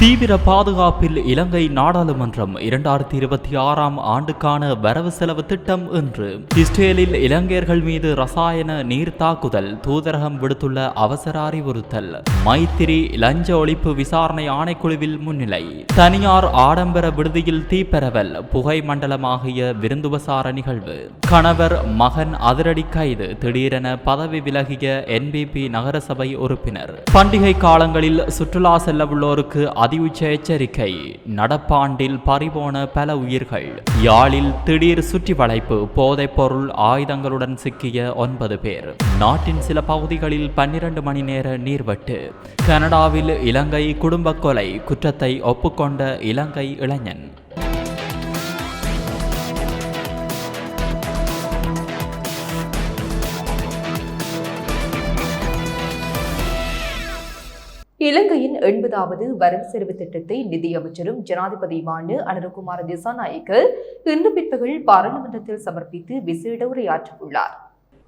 தீவிர பாதுகாப்பில் இலங்கை நாடாளுமன்றம் இரண்டாயிரத்தி இருபத்தி ஆறாம் ஆண்டுக்கான வரவு செலவு திட்டம் என்று இஸ்ரேலில் இலங்கையர்கள் மீது ரசாயன நீர் தாக்குதல் தூதரகம் விடுத்துள்ள அவசர அறிவுறுத்தல் மைத்திரி லஞ்ச ஒழிப்பு விசாரணை ஆணைக்குழுவில் முன்னிலை. தனியார் ஆடம்பர விடுதியில் தீப்பரவல் புகை மண்டலமாகிய விருந்துபசார நிகழ்வு. கணவர் மகன் அதிரடி கைது திடீரென பதவி விலகிய என்பிபி நகரசபை உறுப்பினர். பண்டிகை காலங்களில் சுற்றுலா செல்லவுள்ளோருக்கு அதியுச்ச எச்சரிக்கை நடப்பாண்டில் பறிபோன பல உயிர்கள். யாழில் திடீர் சுற்றி வளைப்பு போதைப்பொருள் ஆயுதங்களுடன் சிக்கிய ஒன்பது பேர். நாட்டின் சில பகுதிகளில் பன்னிரண்டு மணி நேர நீர்வெட்டு. கனடாவில் இலங்கை குடும்ப கொலை குற்றத்தை ஒப்புக்கொண்ட இலங்கை இளைஞன். இலங்கையின் எண்பதாவது வரவு செலவு திட்டத்தை நிதியமைச்சரும் ஜனாதிபதியுமான அனுரகுமார திசாநாயக்க இன்று பிற்பகல் பாராளுமன்றத்தில் சமர்ப்பித்து விசேட உரையாற்றவுள்ளார்.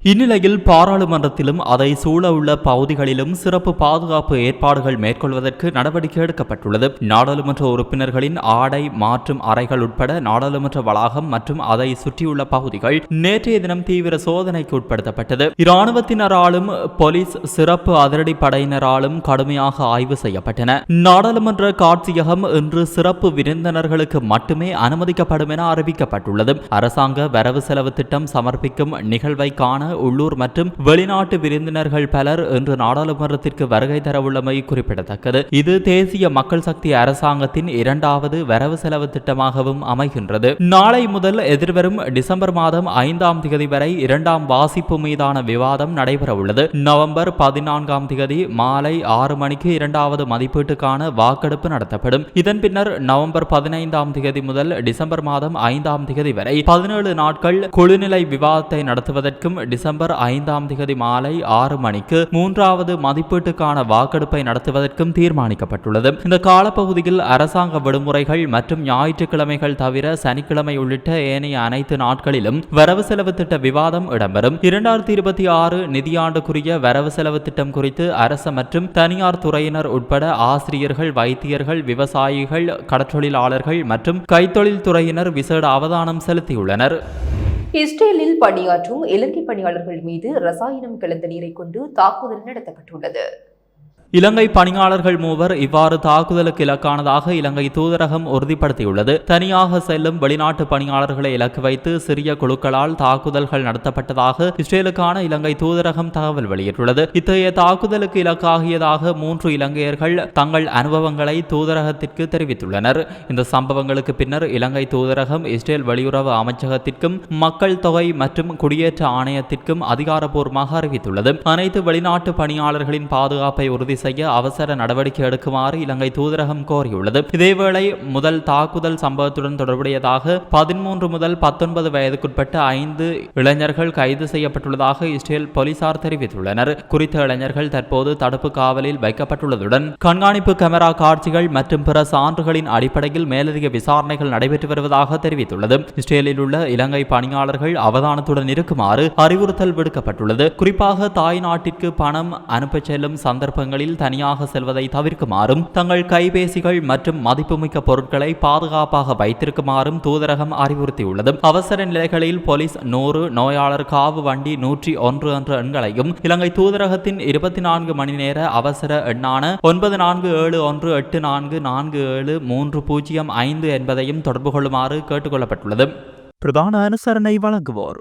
இந்நிலையில் பாராளுமன்றத்திலும் அதை சூழ உள்ள பகுதிகளிலும் சிறப்பு பாதுகாப்பு ஏற்பாடுகள் மேற்கொள்வதற்கு நடவடிக்கை எடுக்கப்பட்டுள்ளது. நாடாளுமன்ற உறுப்பினர்களின் ஆடை மாற்றும் அறைகள் உட்பட நாடாளுமன்ற வளாகம் மற்றும் அதை சுற்றியுள்ள பகுதிகள் நேற்றைய தினம் தீவிர சோதனைக்கு உட்படுத்தப்பட்டது. இராணுவத்தினராலும் போலீஸ் சிறப்பு அதிரடி படையினராலும் கடுமையாக ஆய்வு செய்யப்பட்டன. நாடாளுமன்ற காட்சியகம் இன்று சிறப்பு விருந்தினர்களுக்கு மட்டுமே அனுமதிக்கப்படும் என அறிவிக்கப்பட்டுள்ளது. அரசாங்க வரவு செலவு திட்டம் சமர்ப்பிக்கும் நிகழ்வை காண உள்ளூர் மற்றும் வெளிநாட்டு விருந்தினர்கள் பலர் இன்று நாடாளுமன்றத்திற்கு வருகை தரவுள்ளமை குறிப்பிடத்தக்கது. இது தேசிய மக்கள் சக்தி அரசாங்கத்தின் இரண்டாவது வரவு செலவு திட்டமாகவும் அமைகின்றது. நாளை முதல் எதிர்வரும் டிசம்பர் மாதம் ஐந்தாம் திகதி வரை இரண்டாம் வாசிப்பு மீதான விவாதம் நடைபெறவுள்ளது. நவம்பர் பதினான்காம் திகதி மாலை ஆறு மணிக்கு இரண்டாவது மதிப்பீட்டுக்கான வாக்கெடுப்பு நடத்தப்படும். இதன் பின்னர் நவம்பர் பதினைந்தாம் திகதி முதல் டிசம்பர் மாதம் ஐந்தாம் திகதி வரை பதினேழு நாட்கள் குழுநிலை விவாதத்தை நடத்துவதற்கும் டிசம்பர் ஐந்தாம் திகதி மாலை ஆறு மணிக்கு மூன்றாவது மதிப்பீட்டுக்கான வாக்கெடுப்பை நடத்துவதற்கும் தீர்மானிக்கப்பட்டுள்ளது. இந்த காலப்பகுதியில் அரசாங்க விடுமுறைகள் மற்றும் ஞாயிற்றுக்கிழமைகள் தவிர சனிக்கிழமை உள்ளிட்ட ஏனைய அனைத்து நாட்களிலும் வரவு செலவு திட்ட விவாதம் இடம்பெறும். இரண்டாயிரத்தி இருபத்தி ஆறு நிதியாண்டுக்குரிய வரவு செலவு திட்டம் குறித்து அரசு மற்றும் தனியார் துறையினர் உட்பட ஆசிரியர்கள் வைத்தியர்கள் விவசாயிகள் கடற்றொழிலாளர்கள் மற்றும் கைத்தொழில் துறையினர் விசேட அவதானம் செலுத்தியுள்ளனர். இஸ்ரேலில் பணியாற்றும் இலங்கை பணியாளர்கள் மீது ரசாயனம் கலந்த நீரை கொண்டு தாக்குதல் நடத்தப்பட்டுள்ளது. இலங்கை பணியாளர்கள் மூவர் இவ்வாறு தாக்குதலுக்கு இலக்கானதாக இலங்கை தூதரகம் உறுதிப்படுத்தியுள்ளது. தனியாக செல்லும் வெளிநாட்டு பணியாளர்களை இலக்கு வைத்து சிறிய குழுக்களால் தாக்குதல்கள் நடத்தப்பட்டதாக இஸ்ரேலுக்கான இலங்கை தூதரகம் தகவல் வெளியிட்டுள்ளது. இத்தகைய தாக்குதலுக்கு இலக்காகியதாக மூன்று இலங்கையர்கள் தங்கள் அனுபவங்களை தூதரகத்திற்கு தெரிவித்துள்ளனர். இந்த சம்பவங்களுக்கு பின்னர் இலங்கை தூதரகம் இஸ்ரேல் வெளியுறவு அமைச்சகத்திற்கும் மக்கள் தொகை மற்றும் குடியேற்ற ஆணையத்திற்கும் அதிகாரப்பூர்வமாக அறிவித்துள்ளது. அனைத்து வெளிநாட்டு பணியாளர்களின் பாதுகாப்பை உறுதி செய்ய அவசர நடவடிக்கை எடுக்குமாறு இலங்கை தூதரகம் கோரியுள்ளது. இதேவேளை முதல் தாக்குதல் சம்பவத்துடன் தொடர்புடையதாக பதிமூன்று முதல் பத்தொன்பது வயதுக்குட்பட்ட ஐந்து இளைஞர்கள் கைது செய்யப்பட்டுள்ளதாக இஸ்ரேல் போலீசார் தெரிவித்துள்ளனர். குறித்த இளைஞர்கள் தற்போது தடுப்பு காவலில் வைக்கப்பட்டுள்ளதுடன் கண்காணிப்பு கேமரா காட்சிகள் மற்றும் பிற சான்றுகளின் அடிப்படையில் மேலதிக விசாரணைகள் நடைபெற்று வருவதாக தெரிவித்துள்ளது. இஸ்ரேலில் உள்ள இலங்கை பணியாளர்கள் அவதானத்துடன் இருக்குமாறு அறிவுறுத்தல் விடுக்கப்பட்டுள்ளது. குறிப்பாக தாய் நாட்டிற்கு பணம் அனுப்பச் செல்லும் சந்தர்ப்பங்களில் தனியாக செல்வதை தவிர்க்குமாறும் தங்கள் கைபேசிகள் மற்றும் மதிப்புமிக்க பொருட்களை பாதுகாப்பாக வைத்திருக்குமாறும் தூதரகம் அறிவுறுத்தியுள்ளது. அவசர நிலைகளில் போலீஸ் நூறு நோயாளர் காவு வண்டி நூற்றி ஒன்று என்ற எண்களையும் இலங்கை தூதரகத்தின் இருபத்தி நான்கு மணி நேர அவசர எண்ணான ஒன்பது நான்கு ஏழு ஒன்று எட்டு நான்கு நான்கு ஏழு மூன்று பூஜ்ஜியம் ஐந்து என்பதையும் தொடர்பு கொள்ளுமாறு கேட்டுக்கொள்ளப்பட்டுள்ளது. பிரதான அனுசரணை வழங்குவோர்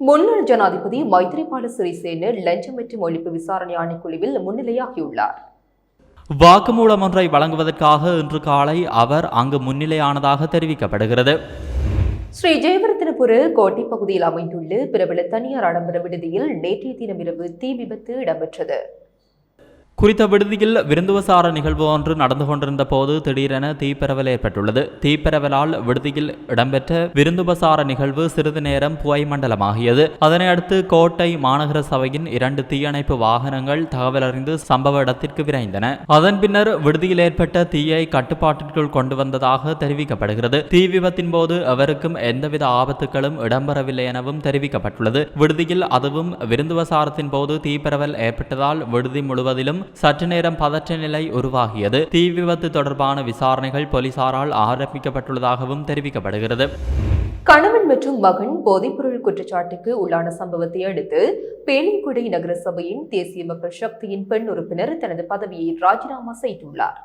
முன்னாள் ஜனாதிபதி மைத்திரிபால சிறிசேன லஞ்சம் மற்றும் ஒழிப்பு விசாரணை ஆணைக்குழுவில் முன்னிலையாகியுள்ளார். வாக்குமூலம் ஒன்றை வழங்குவதற்காக இன்று காலை அவர் அங்கு முன்னிலையானதாக தெரிவிக்கப்படுகிறது. ஸ்ரீ ஜெயவர்த்தனபுர கோட்டை பகுதியில் அமைந்துள்ள பிரபல தனியார் ஆடம்பர விடுதியில் நேற்றைய தினம் இரவு தீ விபத்து இடம்பெற்றது. குறித்த விடுதியில் விருந்துவசார நிகழ்வு ஒன்று நடந்து கொண்டிருந்த போது திடீரென தீப்பரவல் ஏற்பட்டுள்ளது. தீப்பரவலால் விடுதியில் இடம்பெற்ற விருந்துபசார நிகழ்வு சிறிது நேரம் புகை மண்டலமாகியது. அதனை அடுத்து கோட்டை மாநகர சபையின் இரண்டு தீயணைப்பு வாகனங்கள் தகவல் அறிந்து சம்பவ இடத்திற்கு விரைந்தன. அதன் பின்னர் விடுதியில் ஏற்பட்ட தீயை கட்டுப்பாட்டிற்குள் கொண்டு வந்ததாக தெரிவிக்கப்படுகிறது. தீ விபத்தின் போது அவருக்கும் எந்தவித ஆபத்துகளும் இடம்பெறவில்லை எனவும் தெரிவிக்கப்பட்டுள்ளது. விடுதியில் அதுவும் விருந்துவசாரத்தின் போது தீப்பரவல் ஏற்பட்டதால் விடுதி முழுவதிலும் சற்று நேரம் பதற்ற நிலை உருவாகியது. தீ விபத்து தொடர்பான விசாரணைகள் போலீசாரால் ஆரம்பிக்கப்பட்டுள்ளதாகவும் தெரிவிக்கப்படுகிறது. கணவன் மற்றும் மகன் போதைப்பொருள் குற்றச்சாட்டுக்கு உள்ளான சம்பவத்தை அடுத்து பேலிக்குடை நகர சபையின் தேசிய மக்கள் சக்தியின் பெண் உறுப்பினர் தனது பதவியை ராஜினாமா செய்துள்ளார்.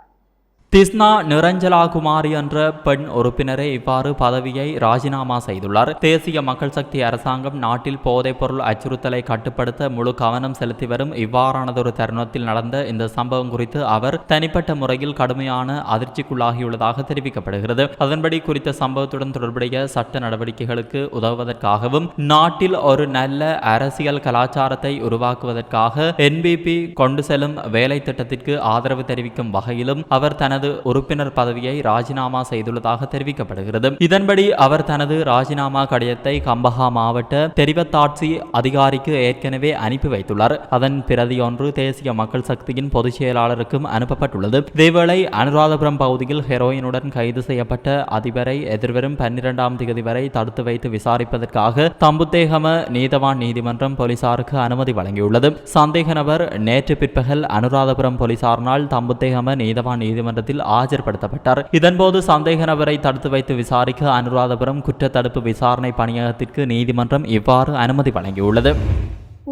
திஸ்னா நிரஞ்சலா குமாரி என்ற பெண் உறுப்பினரே இவ்வாறு பதவியை ராஜினாமா செய்துள்ளார். தேசிய மக்கள் சக்தி அரசாங்கம் நாட்டில் போதைப்பொருள் அச்சுறுத்தலை கட்டுப்படுத்த முழு கவனம் செலுத்தி வரும் இவ்வாறானதொரு தருணத்தில் நடந்த இந்த சம்பவம் குறித்து அவர் தனிப்பட்ட முறையில் கடுமையான அதிர்ச்சிக்குள்ளாகியுள்ளதாக தெரிவிக்கப்படுகிறது. அதன்படி குறித்த சம்பவத்துடன் தொடர்புடைய சட்ட நடவடிக்கைகளுக்கு உதவுவதற்காகவும் நாட்டில் ஒரு நல்ல அரசியல் கலாச்சாரத்தை உருவாக்குவதற்காக என்பிபி கொண்டு செல்லும் வேலை திட்டத்திற்கு ஆதரவு தெரிவிக்கும் வகையிலும் அவர் தனது உறுப்பினர் பதவியை ராஜினாமா செய்துள்ளதாக தெரிவிக்கப்படுகிறது. இதன்படி அவர் தனது ராஜினாமா கடிதத்தை கம்பஹா மாவட்ட தெரிவத்தாட்சி அதிகாரிக்கு ஏற்கனவே அனுப்பி வைத்துள்ளார். அதன் பிரதி ஒன்று தேசிய மக்கள் சக்தியின் பொதுச் செயலாளருக்கும் அனுப்பப்பட்டுள்ளது. இதேவேளை அனுராதபுரம் பகுதியில் ஹெரோயினுடன் கைது செய்யப்பட்ட அதிபரை எதிர்வரும் பன்னிரெண்டாம் தேதி வரை தடுத்து வைத்து விசாரிப்பதற்காக தம்புத்தேகம நீதவான் நீதிமன்றம் போலீசாருக்கு அனுமதி வழங்கியுள்ளது. சந்தேக நபர் நேற்று பிற்பகல் அனுராதபுரம் போலீசாரினால் தம்புத்தேகம நீதவான் நீதிமன்றத்தில் நீதிமன்றத்தில் ஆஜர்படுத்தப்பட்டார். இதன்போது சந்தேக நபரை தடுத்து வைத்து விசாரிக்க அனுராதபுரம் குற்றத்தடுப்பு விசாரணை பணியகத்திற்கு நீதிமன்றம் இவ்வாறு அனுமதி வழங்கியுள்ளது.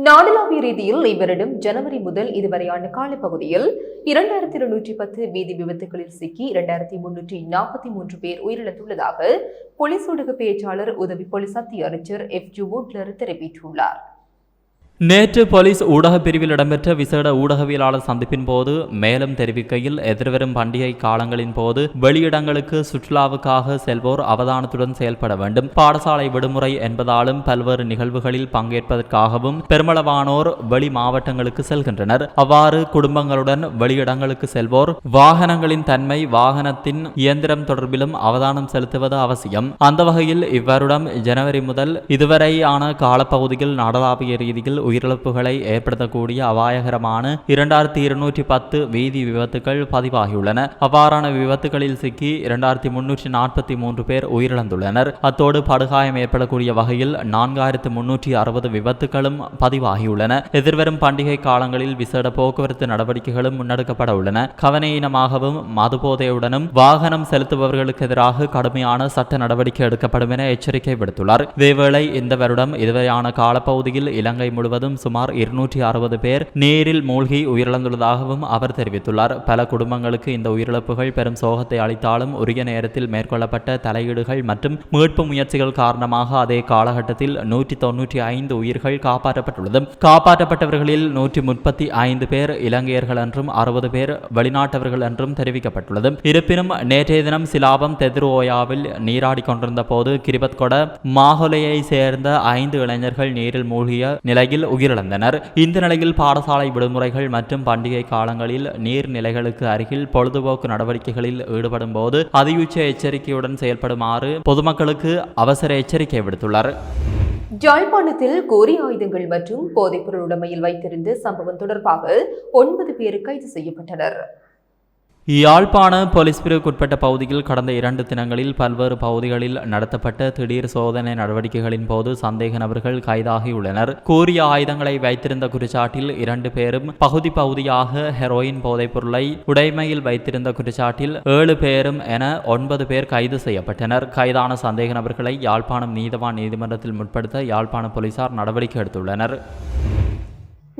நாடளாவிய ரீதியில் இவரிடம் ஜனவரி முதல் இதுவரையான காலப்பகுதியில் இரண்டாயிரத்தி இருநூற்றி பத்து வீதி விபத்துகளில் சிக்கி இரண்டாயிரத்தி முன்னூற்றி நாற்பத்தி மூன்று பேர் உயிரிழந்துள்ளதாக போலீஸ் ஊடக பேச்சாளர் உதவி போலீஸ் அத்தியட்சர் எஃப் ஜு வுட்லர் தெரிவித்துள்ளார். நேற்று போலீஸ் ஊடக பிரிவில் இடம்பெற்ற விசேட ஊடகவியலாளர் சந்திப்பின் போது மேலும் தெரிவிக்கையில் எதிர்வரும் பண்டிகை காலங்களின் போது வெளியிடங்களுக்கு சுற்றுலாவுக்காக செல்வோர் அவதானத்துடன் செயல்பட வேண்டும். பாடசாலை விடுமுறை என்பதாலும் பல்வேறு நிகழ்வுகளில் பங்கேற்பதற்காகவும் பெருமளவானோர் வெளி மாவட்டங்களுக்கு செல்கின்றனர். அவ்வாறு குடும்பங்களுடன் வெளியிடங்களுக்கு செல்வோர் வாகனங்களின் தன்மை வாகனத்தின் இயந்திரம் தொடர்பிலும் அவதானம் செலுத்துவது அவசியம். அந்த வகையில் இவ்வருடம் ஜனவரி முதல் இதுவரையான காலப்பகுதியில் நாடளாவிய ரீதியில் உயிரிழப்புகளை ஏற்படுத்தக்கூடிய அபாயகரமான இரண்டாயிரத்தி இருநூற்றி பத்து வீதி விபத்துகள் பதிவாகியுள்ளன. அவ்வாறான விபத்துகளில் சிக்கி இரண்டாயிரத்தி முன்னூற்றி நாற்பத்தி மூன்று பேர் உயிரிழந்துள்ளனர். அத்தோடு படுகாயம் ஏற்படக்கூடிய வகையில் நான்காயிரத்து முன்னூற்றி அறுபது விபத்துகளும் பதிவாகியுள்ளன. எதிர்வரும் பண்டிகை காலங்களில் விசேட போக்குவரத்து நடவடிக்கைகளும் முன்னெடுக்கப்பட உள்ளன. கவனையினமாகவும் மதுபோதையுடனும் வாகனம் செலுத்துபவர்களுக்கு எதிராக கடுமையான சட்ட நடவடிக்கை எடுக்கப்படும் என எச்சரிக்கை விடுத்துள்ளார். இதேவேளை இந்த வருடம் இதுவரையான காலப்பகுதியில் இலங்கை முழுவதும் சுமார் இருநூற்றி அறுபது பேர் நீரில் மூழ்கி உயிரிழந்துள்ளதாகவும் அவர் தெரிவித்துள்ளார். பல குடும்பங்களுக்கு இந்த உயிரிழப்புகள் பெரும் சோகத்தை அளித்தாலும் உரிய நேரத்தில் மேற்கொள்ளப்பட்ட தலையீடுகள் மற்றும் மீட்பு முயற்சிகள் காரணமாக அதே காலகட்டத்தில் நூற்றி தொன்னூற்றி ஐந்து உயிர்கள் காப்பாற்றப்பட்டுள்ளது காப்பாற்றப்பட்டவர்களில் நூற்றி முப்பத்தி ஐந்து பேர் இலங்கையர்கள் என்றும் அறுபது பேர் வெளிநாட்டவர்கள் என்றும் தெரிவிக்கப்பட்டுள்ளது. இருப்பினும் நேற்றைய தினம் சிலாபம் தெதுரோயாவில் நீராடி கொண்டிருந்த போது கிரிபத்கொட மாஹொலையை சேர்ந்த ஐந்து இளைஞர்கள் நீரில் மூழ்கிய நிலையில் உயிரிழந்தனர். இந்த நிலையில் பாடசாலை விடுமுறைகள் மற்றும் பண்டிகை காலங்களில் நீர்நிலைகளுக்கு அருகில் பொழுதுபோக்கு நடவடிக்கைகளில் ஈடுபடும் போது அதியுச்ச எச்சரிக்கையுடன் செயல்படுமாறு பொதுமக்களுக்கு அவசர எச்சரிக்கை விடுத்துள்ளார். ஜாழ்ப்பாணத்தில் கோரி ஆயுதங்கள் மற்றும் போதைப்பொருள் உடைமையில் வைத்திருந்த சம்பவம் தொடர்பாக ஒன்பது பேர் கைது செய்யப்பட்டனர். யாழ்ப்பாண போலீஸ் பிரிவுக்குட்பட்ட பகுதியில் கடந்த இரண்டு தினங்களில் பல்வேறு பகுதிகளில் நடத்தப்பட்ட திடீர் சோதனை நடவடிக்கைகளின் போது சந்தேக நபர்கள் கைதாகியுள்ளனர். கூறிய ஆயுதங்களை வைத்திருந்த குற்றச்சாட்டில் இரண்டு பேரும் பகுதி பகுதியாக ஹெரோயின் போதைப் பொருளை உடைமையில் வைத்திருந்த குற்றச்சாட்டில் ஏழு பேரும் என ஒன்பது பேர் கைது செய்யப்பட்டனர். கைதான சந்தேக நபர்களை யாழ்ப்பாணம் நீதவான் நீதிமன்றத்தில் முற்படுத்த யாழ்ப்பாண போலீசார் நடவடிக்கை எடுத்துள்ளனர்.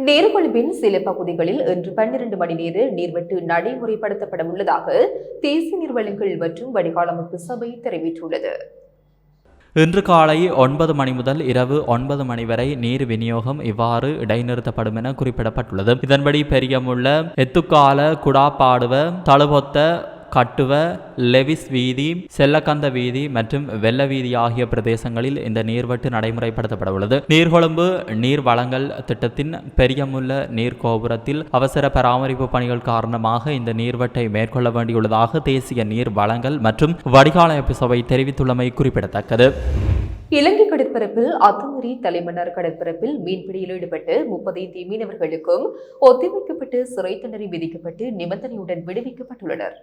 நீர்கொழும்பின் சில பகுதிகளில் இன்று பன்னிரண்டு மணி நேர நீர்வெட்டு நடைமுறைப்படுத்தப்பட உள்ளதாக தேசிய நீர்வளங்கள் மற்றும் வடிகாலமைப்பு சபை தெரிவித்துள்ளது. இன்று காலை ஒன்பது மணி முதல் இரவு ஒன்பது மணி வரை நீர் விநியோகம் இவ்வாறு இடைநிறுத்தப்படும் என குறிப்பிடப்பட்டுள்ளது. இதன்படி பெரியமுள்ள எத்துக்கால குடாப்பாடுவ தழுபொத்த கட்டுவ லெவிஸ் வீதி செல்லக்கந்த வீதி மற்றும் வெள்ள வீதி ஆகிய பிரதேசங்களில் இந்த நீர்வெட்டு நடைமுறைப்படுத்தப்பட உள்ளது நீர்கொழும்பு நீர் வளங்கள் திட்டத்தின் பெரியமுள்ள நீர் கோபுரத்தில் அவசர பராமரிப்பு பணிகள் காரணமாக இந்த நீர்வெட்டை மேற்கொள்ள வேண்டியுள்ளதாக தேசிய நீர் வளங்கள் மற்றும் வடிகாலமைப்பு சபை தெரிவித்துள்ளமை குறிப்பிடத்தக்கது. இலங்கை கடற்பரப்பில் அத்துமீறி தலைமன்னார் கடற்பரப்பில் மீன்பிடியில் ஈடுபட்டு முப்பது இந்திய மீனவர்களுக்கும் ஒத்திவைக்கப்பட்டு சிறை தண்டனை விதிக்கப்பட்டு நிபந்தனையுடன் விடுவிக்கப்பட்டுள்ளனர்.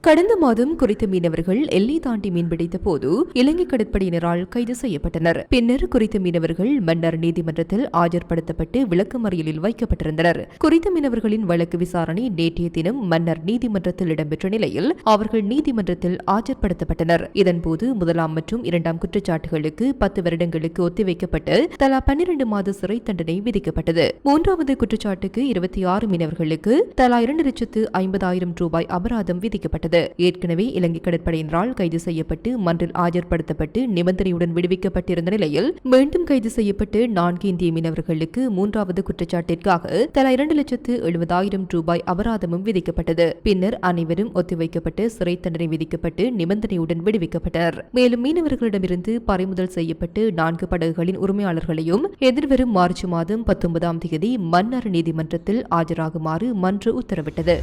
கடந்த மாதம் குறித்த மீனவர்கள் எல்லை தாண்டி மீன்பிடித்த போது இலங்கை கடற்படையினரால் கைது செய்யப்பட்டனர். பின்னர் குறித்த மீனவர்கள் மன்னர் நீதிமன்றத்தில் ஆஜர்படுத்தப்பட்டு விளக்கமறியலில் வைக்கப்பட்டிருந்தனர். குறித்த மீனவர்களின் வழக்கு விசாரணை நேற்றைய தினம் மன்னர் நீதிமன்றத்தில் இடம்பெற்ற நிலையில் அவர்கள் நீதிமன்றத்தில் ஆஜர்படுத்தப்பட்டனர். இதன்போது முதலாம் மற்றும் இரண்டாம் குற்றச்சாட்டுகளுக்கு பத்து வருடங்களுக்கு ஒத்திவைக்கப்பட்டு தலா பன்னிரண்டு மாத சிறை தண்டனை விதிக்கப்பட்டது. மூன்றாவது குற்றச்சாட்டுக்கு இருபத்தி ஆறு மீனவர்களுக்கு தலா இரண்டு லட்சத்து ஐம்பதாயிரம் ரூபாய் அபராதம் விதிக்கப்பட்டது. ஏற்கனவே இலங்கை கடற்படையினரால் கைது செய்யப்பட்டு மன்றில் ஆஜர்படுத்தப்பட்டு நிபந்தனையுடன் விடுவிக்கப்பட்டிருந்த நிலையில் மீண்டும் கைது செய்யப்பட்டு நான்கு இந்திய மீனவர்களுக்கு மூன்றாவது குற்றச்சாட்டிற்காக தலா இரண்டு லட்சத்து எழுபதாயிரம் ரூபாய் அபராதமும் விதிக்கப்பட்டது. பின்னர் அனைவரும் ஒத்திவைக்கப்பட்டு சிறை தண்டனை விதிக்கப்பட்டு நிபந்தனையுடன் விடுவிக்கப்பட்டனர். மேலும் மீனவர்களிடமிருந்து பறிமுதல் செய்யப்பட்டு நான்கு படகுகளின் உரிமையாளர்களையும் எதிர்வரும் மார்ச் மாதம் பத்தொன்பதாம் தேதி மன்னார் நீதிமன்றத்தில் ஆஜராகுமாறு மன்று உத்தரவிட்டது.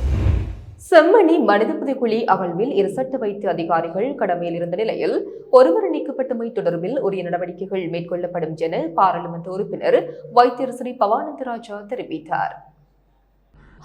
செம்மணி மனித புதைக்குழி அகழ்வில் இரு சட்ட வைத்திய அதிகாரிகள் கடமையில் இருந்த நிலையில் ஒருவர் நீக்கப்பட்டமை தொடர்பில் உரிய நடவடிக்கைகள் மேற்கொள்ளப்படும் என பாராளுமன்ற உறுப்பினர் வைத்தியர் ஸ்ரீ பவானந்தராஜா தெரிவித்தார்.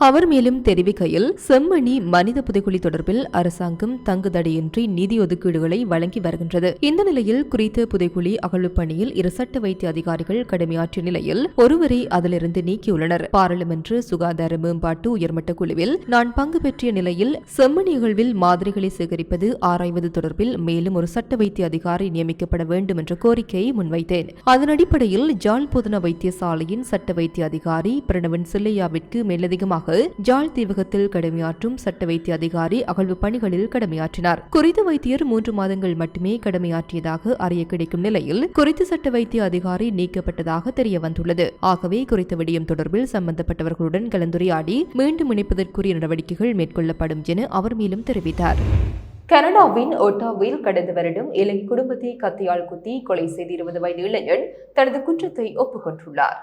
அவர் மேலும் தெரிவிக்கையில் செம்மணி மனித புதைகுழி தொடர்பில் அரசாங்கம் தங்குதடையின்றி நிதி ஒதுக்கீடுகளை வழங்கி வருகின்றது. இந்த நிலையில் குறித்த புதைகுழி அகழ்வு பணியில் இரு சட்ட வைத்திய அதிகாரிகள் கடமையாற்றிய நிலையில் ஒருவரை அதிலிருந்து நீக்கியுள்ளனர். பாராளுமன்ற சுகாதார மேம்பாட்டு உயர்மட்ட குழுவில் நான் பங்கு பெற்றிய நிலையில் செம்மணி அகழ்வில் மாதிரிகளை சேகரிப்பது ஆராய்வது தொடர்பில் மேலும் ஒரு சட்ட வைத்திய அதிகாரி நியமிக்கப்பட வேண்டும் என்ற கோரிக்கையை முன்வைத்தேன். அதன் அடிப்படையில் ஜால் பொதுன வைத்தியசாலையின் சட்ட வைத்திய அதிகாரி பிரணவன் சில்லையாவிற்கு மேலதிகமாக ஜாழ் தீவகத்தில் கடமையாற்றும் சட்ட வைத்திய அதிகாரி அகழ்வு பணிகளில் கடமையாற்றினார். குறித்த வைத்தியர் மூன்று மாதங்கள் மட்டுமே கடமையாற்றியதாக அறிய கிடைக்கும் நிலையில் குறித்த சட்ட வைத்திய அதிகாரி நீக்கப்பட்டதாக தெரிய வந்துள்ளது. ஆகவே குறித்த விடயம் தொடர்பில் சம்பந்தப்பட்டவர்களுடன் கலந்துரையாடி மீண்டும் இணைப்பதற்குரிய நடவடிக்கைகள் மேற்கொள்ளப்படும் என அவர் மேலும் தெரிவித்தார். கனடாவின் ஒட்டாவில் கடந்த வருடம் இலங்கை குடும்பத்தை கத்தியால் குத்தி கொலை செய்திருவது வயது இளைஞன் தனது குற்றத்தை ஒப்புக்கொண்டுள்ளார்.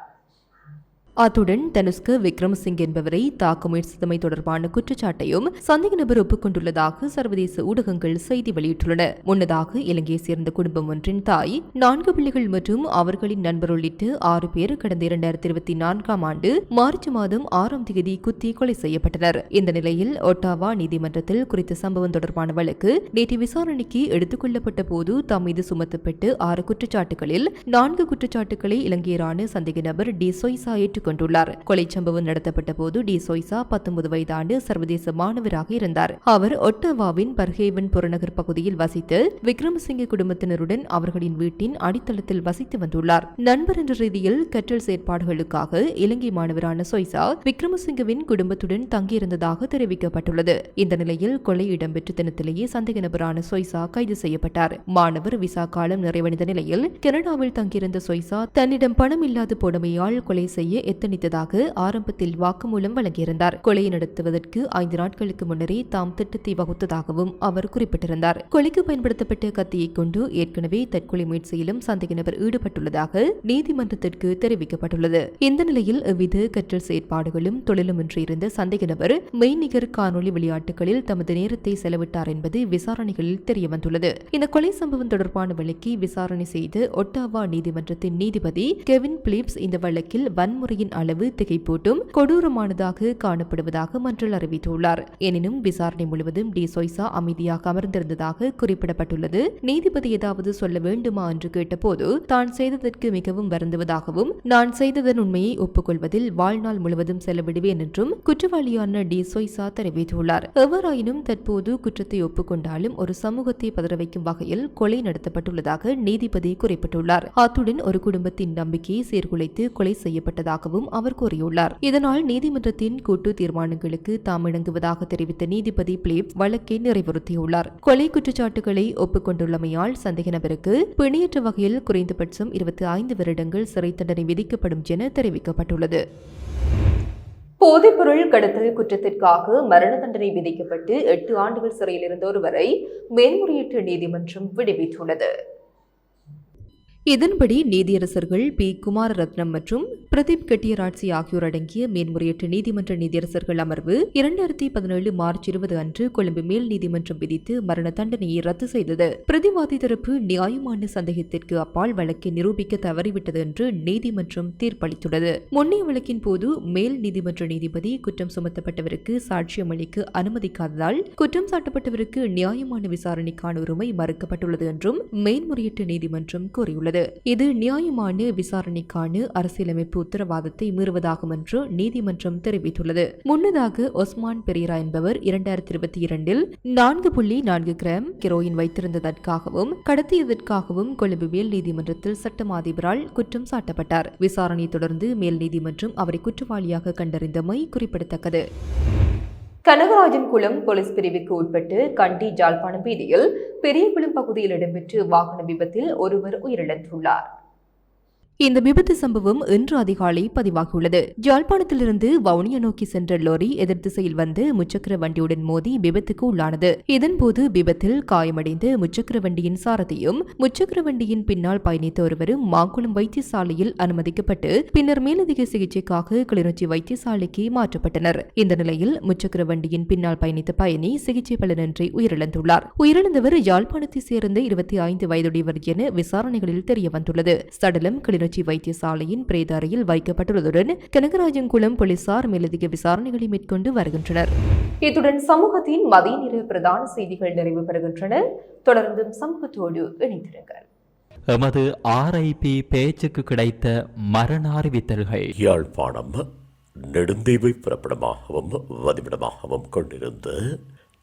அத்துடன் தனுஷ்க விக்ரமசிங் என்பவரை தாக்க முயற்சித்தமை தொடர்பான குற்றச்சாட்டையும் சந்தேக நபர் ஒப்புக்கொண்டுள்ளதாக சர்வதேச ஊடகங்கள் செய்தி வெளியிட்டுள்ளன. முன்னதாக இலங்கையை சேர்ந்த குடும்பம் ஒன்றின் தாய் நான்கு பிள்ளைகள் மற்றும் அவர்களின் நண்பர் உள்ளிட்டு ஆறு பேர் கடந்த இரண்டாயிரத்தி இருபத்தி நான்காம் ஆண்டு மார்ச் மாதம் ஆறாம் தேதி குத்தி கொலை செய்யப்பட்டனர். இந்த நிலையில் ஒட்டாவா நீதிமன்றத்தில் குறித்த சம்பவம் தொடர்பான வழக்கு நேற்று விசாரணைக்கு எடுத்துக் கொள்ளப்பட்ட போது தம் மீது சுமத்தப்பட்டு ஆறு குற்றச்சாட்டுகளில் நான்கு குற்றச்சாட்டுகளை இலங்கையரான சந்தேக நபர் டி சொய்சா கொண்டுள்ளார் கொலை சம்பவம் நடத்தப்பட்ட போது டி சொய்சா பத்தொன்பது வயதாண்டு சர்வதேச மாணவராக இருந்தார். அவர் ஒட்டவாவின் பர்ஹேவன் புறநகர் பகுதியில் வசித்து விக்ரமசிங்க குடும்பத்தினருடன் அவர்களின் வீட்டின் அடித்தளத்தில் வசித்து வந்துள்ளார். நண்பர் என்ற ரீதியில் கற்றல் செயற்பாடுகளுக்காக இலங்கை மாணவரான சொய்சா விக்ரமசிங்கவின் குடும்பத்துடன் தங்கியிருந்ததாக தெரிவிக்கப்பட்டுள்ளது. இந்த நிலையில் கொலை இடம்பெற்ற தினத்திலேயே சந்தேக நபரான சொய்சா கைது செய்யப்பட்டார். மாணவர் விசா காலம் நிறைவடைந்த நிலையில் கனடாவில் தங்கியிருந்த சொய்சா தன்னிடம் பணம் இல்லாது போனமையால் கொலை செய்ய எத்தனித்ததாக ஆரம்பத்தில் வாக்குமூலம் வழங்கியிருந்தார். கொலையை நடத்துவதற்கு ஐந்து நாட்களுக்கு முன்னரே தாம் திட்டத்தை வகுத்ததாகவும் அவர் குறிப்பிட்டிருந்தார். கொலைக்கு பயன்படுத்தப்பட்ட கத்தியை கொண்டு ஏற்கனவே தற்கொலை முயற்சியிலும் சந்தேக நபர் ஈடுபட்டுள்ளதாக நீதிமன்றத்திற்கு தெரிவிக்கப்பட்டுள்ளது. இந்த நிலையில் எவ்வித கற்றல் செயற்பாடுகளும் தொழிலுமின்றி இருந்த சந்தேக நபர் மெய்நிகர் காணொலி விளையாட்டுகளில் தமது நேரத்தை செலவிட்டார் என்பது விசாரணைகளில் தெரியவந்துள்ளது. இந்த கொலை சம்பவம் தொடர்பான வழக்கை விசாரணை செய்து ஒட்டாவா நீதிமன்றத்தின் நீதிபதி கெவின் பிலிப்ஸ் இந்த வழக்கில் வன்முறையின் அளவு திகைப்பூட்டும் கொடூரமானதாக காணப்படுவதாக மன்றல் அறிவித்துள்ளார். எனினும் விசாரணை முழுவதும் டி சொய்சா அமைதியாக அமர்ந்திருந்ததாக குறிப்பிடப்பட்டுள்ளது. நீதிபதி ஏதாவது சொல்ல வேண்டுமா என்று கேட்டபோது தான் செய்ததற்கு மிகவும் வருந்துவதாகவும் நான் செய்ததன் உண்மையை ஒப்புக்கொள்வதில் வாழ்நாள் முழுவதும் செலவிடுவேன் என்றும் குற்றவாளியான டி சொய்சா தெரிவித்துள்ளார். எவ்வாறாயினும் தற்போது குற்றத்தை ஒப்புக்கொண்டாலும் ஒரு சமூகத்தை பதற வைக்கும் வகையில் கொலை நடத்தப்பட்டுள்ளதாக நீதிபதி குறிப்பிட்டுள்ளார். அத்துடன் ஒரு குடும்பத்தின் நம்பிக்கையை சீர்குலைத்து கொலை செய்யப்பட்டதாகவும் அவர் கூறியுள்ளார். இதனால் நீதிமன்றத்தின் கூட்டு தீர்மானங்களுக்கு தாம் இணங்குவதாக தெரிவித்த நீதிபதி பிலிப் வழக்கை நிறைவுறுத்தியுள்ளார். கொலை குற்றச்சாட்டுகளை ஒப்புக்கொண்டுள்ளமையால் சந்தேக நபருக்கு பிணையற்ற வகையில் குறைந்தபட்சம் இருபத்தி ஐந்து வருடங்கள் சிறை தண்டனை விதிக்கப்படும் என தெரிவிக்கப்பட்டுள்ளது. போதைப்பொருள் கடத்தல் குற்றத்திற்காக மரண தண்டனை விதிக்கப்பட்டு எட்டு ஆண்டுகள் சிறையில் இருந்த ஒருவரை மேல்முறையீட்டு நீதிமன்றம் விடுவித்துள்ளது. இதன்படி நீதியரசர்கள் பி. குமாரரத்னம் மற்றும் பிரதீப் கெட்டியராட்சி ஆகியோர் அடங்கிய மேன்முறையீட்டு நீதிமன்ற நீதியரசர்கள் அமர்வு இரண்டாயிரத்தி பதினேழு மார்ச் இருபது அன்று கொழும்பு மேல் நீதிமன்றம் விதித்து மரண தண்டனையை ரத்து செய்தது. பிரதிவாதி தரப்பு நியாயமான சந்தேகத்திற்கு அப்பால் வழக்கை நிரூபிக்க தவறிவிட்டது என்று நீதிமன்றம் தீர்ப்பளித்துள்ளது. முன்னைய வழக்கின் போது மேல் நீதிமன்ற நீதிபதி குற்றம் சுமத்தப்பட்டவருக்கு சாட்சியம் அளிக்க அனுமதிக்காததால் குற்றம் சாட்டப்பட்டவருக்கு நியாயமான விசாரணைக்கான உரிமை மறுக்கப்பட்டுள்ளது என்றும் மேன்முறையீட்டு நீதிமன்றம் கூறியுள்ளது. இது நியாயமான விசாரணைக்கான அரசியலமைப்பு உத்தரவாதத்தை மீறுவதாகும் என்று நீதிமன்றம் தெரிவித்துள்ளது. முன்னதாக ஒஸ்மான் பெரியரா என்பவர் இரண்டாயிரத்தி இருபத்தி இரண்டில் நான்கு புள்ளி நான்கு கிராம் ஹெரோயின் வைத்திருந்ததற்காகவும் கடத்தியதற்காகவும் கொழும்பு மேல் நீதிமன்றத்தில் சட்டம் அதிபரால் குற்றம் சாட்டப்பட்டார். விசாரணை தொடர்ந்து மேல் நீதிமன்றம் அவரை குற்றவாளியாக கண்டறிந்தமை குறிப்பிடத்தக்கது. கனகராஜன் குளம் போலீஸ் பிரிவுக்கு உட்பட்டு கண்டி ஜாழ்ப்பாணம் வீதியில் பெரியகுளம் பகுதியில் இடம்பெற்ற வாகன விபத்தில் ஒருவர் உயிரிழந்துள்ளார். இந்த விபத்து சம்பவம் இன்று அதிகாலை பதிவாகியுள்ளது. ஜாழ்ப்பாணத்திலிருந்து வவுனியா நோக்கி சென்ற லோரி எதிர் திசையில் வந்து முச்சக்கர வண்டியுடன் மோதி விபத்துக்கு உள்ளானது. இதன்போது விபத்தில் காயமடைந்த முச்சக்கர வண்டியின் சாரதியும் முச்சக்கர வண்டியின் பின்னால் பயணித்த ஒருவரும் மாங்குளம் வைத்தியசாலையில் அனுமதிக்கப்பட்டு பின்னர் மேலதிக சிகிச்சைக்காக கிளிநொச்சி வைத்தியசாலைக்கு மாற்றப்பட்டனர். இந்த நிலையில் முச்சக்கர வண்டியின் பின்னால் பயணித்த பயணி சிகிச்சை பலனின்றி உயிரிழந்துள்ளார். உயிரிழந்தவர் யாழ்ப்பாணத்தைச் சேர்ந்த இருபத்தி ஐந்து வயதுடையவர் என விசாரணைகளில் தெரியவந்துள்ளது. சடலம் கிளிநொச்சி வைத்தியசாலையின் பிரேத அறையில் வைக்கப்பட்டுள்ளதுடன் கனகராஜன்குளம் போலீசார் மேலதிக விசாரணைகளை மேற்கொண்டு வருகின்றனர். இத்துடன் சமூகத்தின் மதிய நேர பிரதான செய்திகள் நிறைவு பெறுகின்றன. தொடர்ந்தும் சமூகத்தோடு இணைந்திருங்கள். எமது ஆர்ஐபி பேச்சுக்கு கிடைத்த மரண அறிவித்தல்கள். யாழ்ப்பாணம் நெடுந்தீவை பிறப்பிடமாகவும் வதிவிடமாகவும் கொண்டிருந்த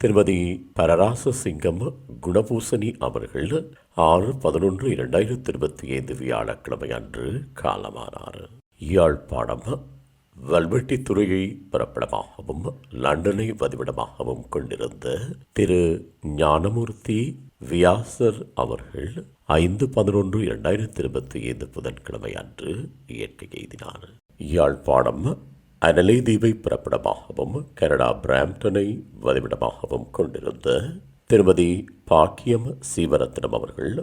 திருமதி பரராச சிங்கம் குணபூசணி அவர்கள் ஆறு பதினொன்று இரண்டாயிரத்தி இருபத்தி ஐந்து வியாழக்கிழமை அன்று காலமானார். யாழ்ப்பாணம் வல்வெட்டித்துறையை பிறப்பிடமாகவும் லண்டனை வதிவிடமாகவும் கொண்டிருந்த திரு ஞானமூர்த்தி வியாசர் அவர்கள் ஐந்து பதினொன்று இரண்டாயிரத்தி இருபத்தி ஐந்து புதன்கிழமை அன்று இயற்கை எய்தினார். யாழ்ப்பாணம் அனலை தீவை பிறப்பிடமாகவும் கனடா பிராம்டனை வதிவிடமாகவும் கொண்டிருந்த திருமதி பாக்கியம் சீவரத்னம் அவர்கள்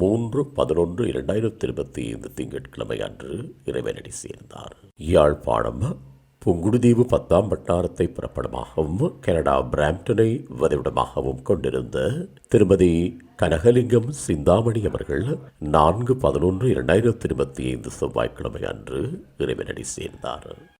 மூன்று பதினொன்று இரண்டாயிரத்தி இருபத்தி ஐந்து திங்கட்கிழமை அன்று இறைவனடி சேர்ந்தார். யாழ்ப்பாணம் புங்குடுதீவு பத்தாம் வட்டாரத்தை புறப்படமாகவும் கனடா பிராம்டனை வதிவிடமாகவும் கொண்டிருந்த திருமதி கனகலிங்கம் சிந்தாமணி அவர்கள் நான்கு பதினொன்று இரண்டாயிரத்தி இருபத்தி ஐந்து செவ்வாய்க்கிழமை அன்று இறைவனடி சேர்ந்தார்.